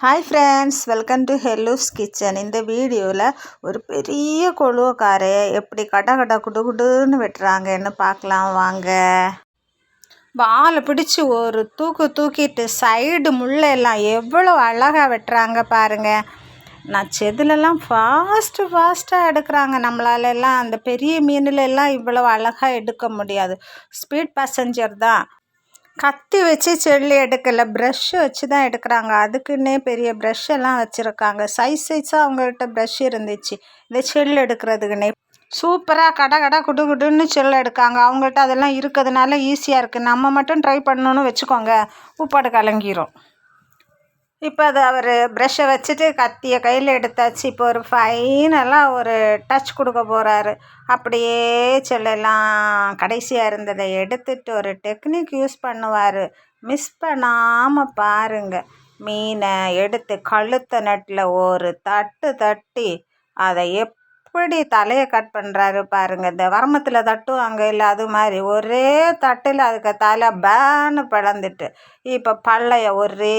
Hi friends welcome to ஹெல்லூஸ் kitchen இந்த வீடியோவில் ஒரு பெரிய கொழுவக்காரையை எப்படி கட கட குடு குடுன்னு வெட்டுறாங்கன்னு பார்க்கலாம் வாங்க. வாழை பிடிச்சி ஒரு தூக்கு தூக்கிட்டு சைடு முள்ளெல்லாம் எவ்வளோ அழகாக வெட்டுறாங்க பாருங்கள் நான் செதுலெல்லாம் ஃபாஸ்ட்டு ஃபாஸ்ட்டாக எடுக்கிறாங்க. நம்மளால எல்லாம் அந்த பெரிய மீனில் எல்லாம் இவ்வளோ அழகாக எடுக்க முடியாது. ஸ்பீட் பேசஞ்சர் தான். கத்தி வச்சு செல்லி எடுக்கலை ப்ரஷ்ஷு வச்சு தான் எடுக்கிறாங்க. அதுக்குன்னே பெரிய ப்ரஷ் எல்லாம் வச்சுருக்காங்க. சைஸ் சைஸாக அவங்கள்ட்ட ப்ரஷ் இருந்துச்சு. இந்த செல் எடுக்கிறதுக்குன்னே. சூப்பராக கடை கடை குடு குடுன்னு செல் எடுக்காங்க. அவங்கள்ட்ட அதெல்லாம் இருக்கிறதுனால ஈஸியாக இருக்குது நம்ம மட்டும் ட்ரை பண்ணணுன்னு வச்சுக்கோங்க. உப்பாடு கலங்கிரும். இப்போ அதை அவர் ப்ரெஷ்ஷை வச்சுட்டு கத்தியை கையில் எடுத்தாச்சு. இப்போ ஒரு ஃபைனலாக ஒரு டச் கொடுக்க போகிறாரு அப்படியே சொல்லலாம் கடைசியாக இருந்ததை எடுத்துட்டு ஒரு டெக்னிக் யூஸ் பண்ணுவார். மிஸ் பண்ணாமல் பாருங்கள் மீனை எடுத்து கழுத்த நட்டில் ஒரு தட்டு தட்டி அதை எப் எப்படி தலையை கட் பண்ணுறாரு பாருங்க. இந்த வரமத்தில் தட்டுவாங்க இல்லை அது மாதிரி ஒரே தட்டில் அதுக்கு தலை பேனு பிளந்துட்டு இப்போ பள்ளைய ஒரே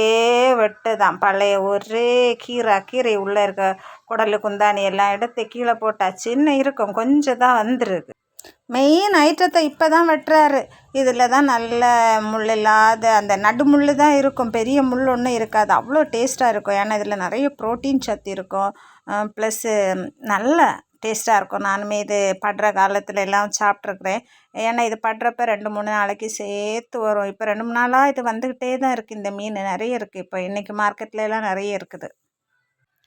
வெட்டு தான் பழைய ஒரே கீரை கீரை உள்ளே இருக்க குடல் குந்தாணி எல்லாம் எடுத்து கீழே போட்டால் சின்ன இருக்கும் கொஞ்சம் தான் வந்துருக்கு. மெயின் ஐட்டத்தை இப்போ தான் வெட்டுறாரு. இதில் தான் நல்ல முள் இல்லாத அந்த நடு தான் இருக்கும். பெரிய முள் ஒன்றும் இருக்காது. அவ்வளோ டேஸ்ட்டாக இருக்கும். ஏன்னா இதில் நிறைய ப்ரோட்டீன் சத்து இருக்கும். ப்ளஸ்ஸு நல்ல டேஸ்ட்டாக இருக்கும். நானுமே இது படுற காலத்தில் எல்லாம் சாப்பிட்ருக்குறேன் ஏன்னா இது படுறப்ப ரெண்டு மூணு நாளைக்கு சேர்த்து வரும். இப்போ ரெண்டு மூணு நாளாக இது வந்துக்கிட்டே தான் இருக்குது இந்த மீன் நிறைய இருக்குது இப்போ இன்றைக்கி மார்க்கெட்ல எல்லாம் நிறைய இருக்குது.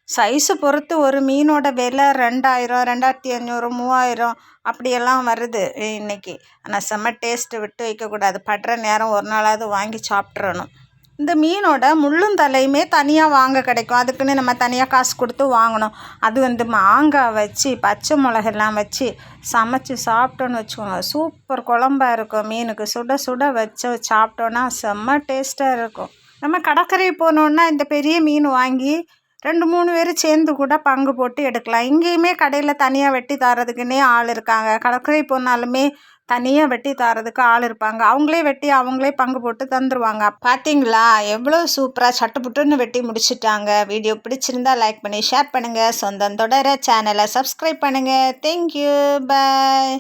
சைஸை பொறுத்து ஒரு மீனோட விலை ரெண்டாயிரம் ரெண்டாயிரத்தி ஐநூறு மூவாயிரம் அப்படியெல்லாம் வருது இன்றைக்கி ஆனால் செம்ம டேஸ்ட்டு விட்டு வைக்கக்கூடாது படுற நேரம் ஒரு நாளாவது வாங்கி சாப்பிட்றணும் இந்த மீனோட முள்ளும் தலையுமே தனியாக வாங்க கிடைக்கும். அதுக்குன்னு நம்ம தனியாக காசு கொடுத்து வாங்கணும். அது வந்து மாங்காய் வச்சு பச்சை மிளகெல்லாம் வச்சு சமைச்சி சாப்பிட்டோன்னு வச்சுக்கோங்க. சூப்பர் குழம்பா இருக்கும் மீனுக்கு. சுட சுட வச்சு சாப்பிட்டோன்னா செம்ம டேஸ்ட்டாக இருக்கும். நம்ம கடற்கரை போனோன்னா இந்த பெரிய மீன் வாங்கி ரெண்டு மூணு பேர் சேர்ந்து கூட பங்கு போட்டு எடுக்கலாம். இங்கேயுமே கடையில் தனியாக வெட்டி தரதுக்குன்னே ஆள் இருக்காங்க. கடற்கரை போனாலுமே தனியாக வெட்டி தரதுக்கு ஆள் இருப்பாங்க. அவங்களே வெட்டி அவங்களே பங்கு போட்டு தந்துடுவாங்க பார்த்தீங்களா எவ்வளோ சூப்பராக சட்டுப்புட்டுன்னு வெட்டி முடிச்சுட்டாங்க. வீடியோ பிடிச்சிருந்தா லைக் பண்ணி ஷேர் பண்ணுங்கள் சொந்தம் தொடர சேனலை சப்ஸ்கிரைப் பண்ணுங்கள் தேங்க்யூ பாய்